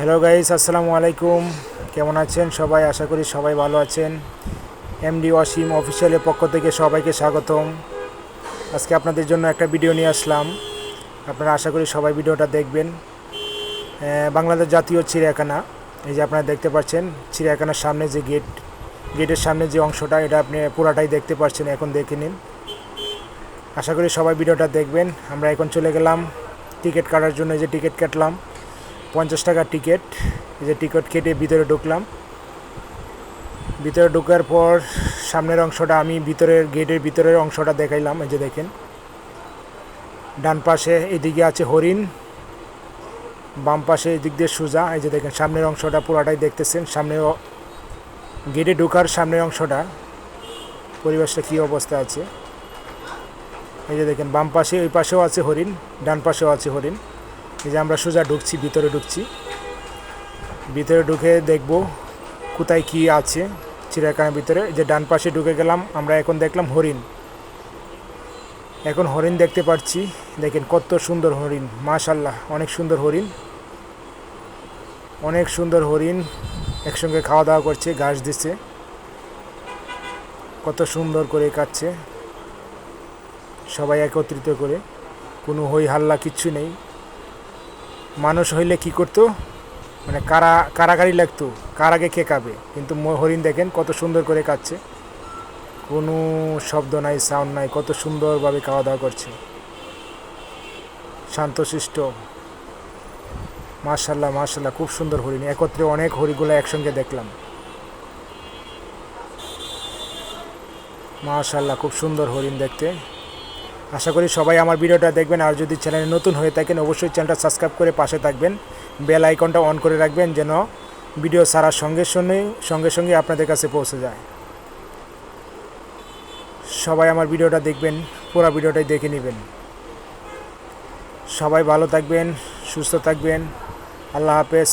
Hello guys আসসালামু আলাইকুম কেমন আছেন সবাই? আশা করি সবাই ভালো আছেন। এমডি ওয়াসিম অফিসিয়ালের পক্ষ থেকে সবাইকে স্বাগতম। আজকে আপনাদের জন্য একটা ভিডিও নিয়ে আসলাম। আপনারা আশা করি সবাই ভিডিওটা দেখবেন। বাংলাদেশ জাতীয় চিড়িয়াখানা। এই যে আপনারা দেখতে পাচ্ছেন, চিড়িয়াখানার সামনে যে গেট গেটের সামনে যে অংশটা, এটা আপনি পুরাটাই দেখতে পাচ্ছেন, এখন দেখে নিন। আশা করি সবাই ভিডিওটা দেখবেন। আমরা এখন চলে গেলাম। টিকিট কাটার জন্য যে টিকিট কাটলাম পঞ্চাশ টাকার টিকিট এই যে টিকিট কেটে ভিতরে ঢুকলাম। ভিতরে ঢোকার পর সামনের অংশটা আমি ভিতরের গেটের ভিতরের অংশটা দেখাইলাম, এই যে দেখেন। ডান পাশে এদিকে আছে হরিণ, বাম পাশে এদিক দিয়ে সোজা, এই যে দেখেন সামনের অংশটা পুরাটাই দেখতেছেন। সামনে গেটে ঢোকার সামনের অংশটা, পরিবেশটা কী অবস্থা আছে? এই যে দেখেন, বাম পাশে, ওই পাশেও আছে হরিণ, ডান পাশেও আছে হরিণ। এই যে আমরা সোজা ঢুকছি, ভিতরে ঢুকছি। ভিতরে ঢুকে দেখব কোথায় কি আছে চিড়িয়াখানার ভিতরে। যে ডান পাশে ঢুকে গেলাম, আমরা এখন দেখলাম হরিণ। এখন হরিণ দেখতে পাচ্ছি। দেখেন কত সুন্দর হরিণ মাশাল্লাহ অনেক সুন্দর হরিণ। অনেক সুন্দর হরিণ একসঙ্গে খাওয়া দাওয়া করছে, ঘাস দিচ্ছে। কত সুন্দর করে কাটছে। সবাই একত্রিত করে। কোনো হই হাল্লা কিচ্ছু নেই। মানুষ হইলে কি করতো? মানে কারা, কারাগারি লাগতো, কার আগে কে কাবে কিন্তু হরিণ দেখেন কত সুন্দর করে কাচ্ছে কোনো শব্দ নাই সাউন্ড নাই, কত সুন্দরভাবে খাওয়া দাওয়া করছে। শান্তশিষ্ট। মার্শাল্লাহ মার্শাল্লাহ খুব সুন্দর হরিণ। একত্রে অনেক হরিগুলো একসঙ্গে দেখলাম। মার্শাল্লাহ খুব সুন্দর হরিণ দেখতে। আশা করি সবাই আমার ভিডিওটা দেখবেন, আর যদি চ্যানেলে নতুন হয়ে থাকেন, অবশ্যই চ্যানেলটা সাবস্ক্রাইব করে পাশে থাকবেন। বেল আইকনটা অন করে রাখবেন যেন ভিডিও ছাড়ার সঙ্গে সঙ্গে সঙ্গে সঙ্গে আপনাদের কাছে পৌঁছে যায়। সবাই আমার ভিডিওটা দেখবেন, পুরো ভিডিওটাই দেখে নেবেন। সবাই ভালো থাকবেন, সুস্থ থাকবেন। আল্লাহ হাফেজ।